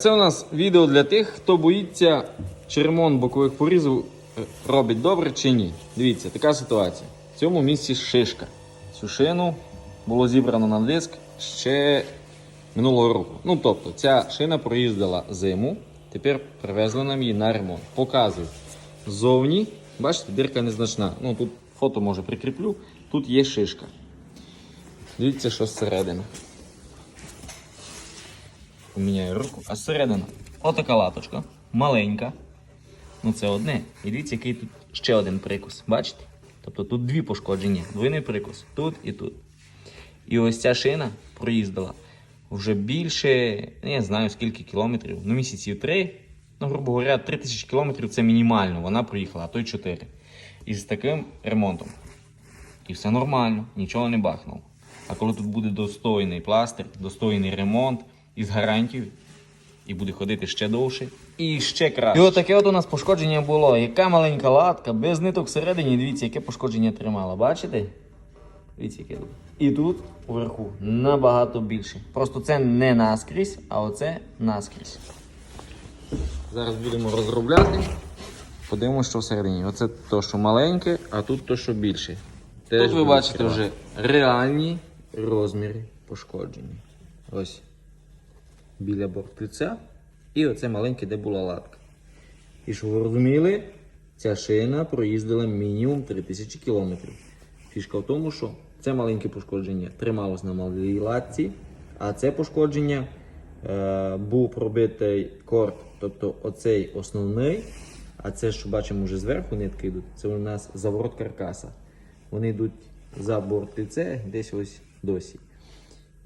Це у нас відео для тих, хто боїться, чи ремонт бокових порізів е, робить добре чи ні. Дивіться, така ситуація. В цьому місці шишка. Цю шину було зібрано на диск ще минулого року. Ну тобто, ця шина проїздила зиму, тепер привезли нам її на ремонт. Показую. Ззовні, бачите, дирка незначна. Ну тут фото може прикріплю. Тут є шишка. Дивіться, що зсередини. Поміняю руку. А зсередина отака латочка, маленька. Ну це одне. І дивіться, який тут ще один прикус. Бачите? Тобто тут дві пошкодження. Двойний прикус. Тут і тут. І ось ця шина проїздила вже більше, ну, не знаю скільки кілометрів, ну місяців три. Ну, грубо говоря, 3 тисячі кілометрів це мінімально. Вона проїхала, а то й 4. І з таким ремонтом. І все нормально, нічого не бахнув. А коли тут буде достойний пластир, достойний ремонт із гарантією, і буде ходити ще довше і ще краще. І отаке от у нас пошкодження було. Яка маленька латка, без ниток всередині. Дивіться, яке пошкодження тримала. Бачите? Дивіться, яке тут. І тут уверху набагато більше. Просто це не наскрізь, а оце наскрізь. Зараз будемо розробляти. Подивимося, що всередині. Оце то, що маленьке, а тут то, що більше. Тут ви бачите вже реальні розміри пошкодження. Ось біля бортиця. І оце маленьке, де була латка. І що ви розуміли, ця шина проїздила мінімум 3000 км. Фішка в тому, що це маленьке пошкодження трималось на малій латці, а це пошкодження е, був пробитий корд, тобто оцей основний, а це, що бачимо вже зверху нитки йдуть, це у нас заворот каркаса. Вони йдуть за бортице десь ось досі.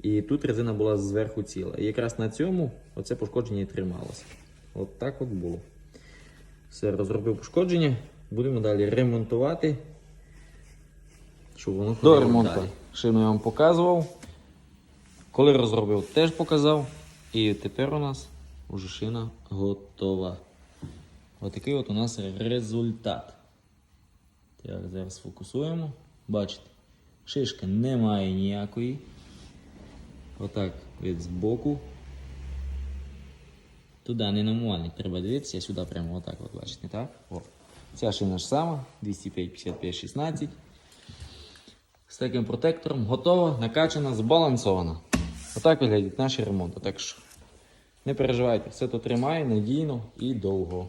І тут резина була зверху ціла. І якраз на цьому оце пошкодження і трималося. От так от було. Все, розробив пошкодження. Будемо далі ремонтувати. Щоб воно До ремонту далі. шину я вам показував. Коли розробив, теж показав. І тепер у нас уже шина готова. Отакий от у нас результат. Так, зараз фокусуємо. Бачите, шишки немає ніякої. Отак від збоку. Туди не намувальник, треба дивитися, сюди прямо отак от бачите, так? О. Ця шина ж сама, 205 55 16 з таким протектором, готова, накачана, збалансована. Отак виглядають наші ремонти. Так що не переживайте, все то тримає надійно і довго.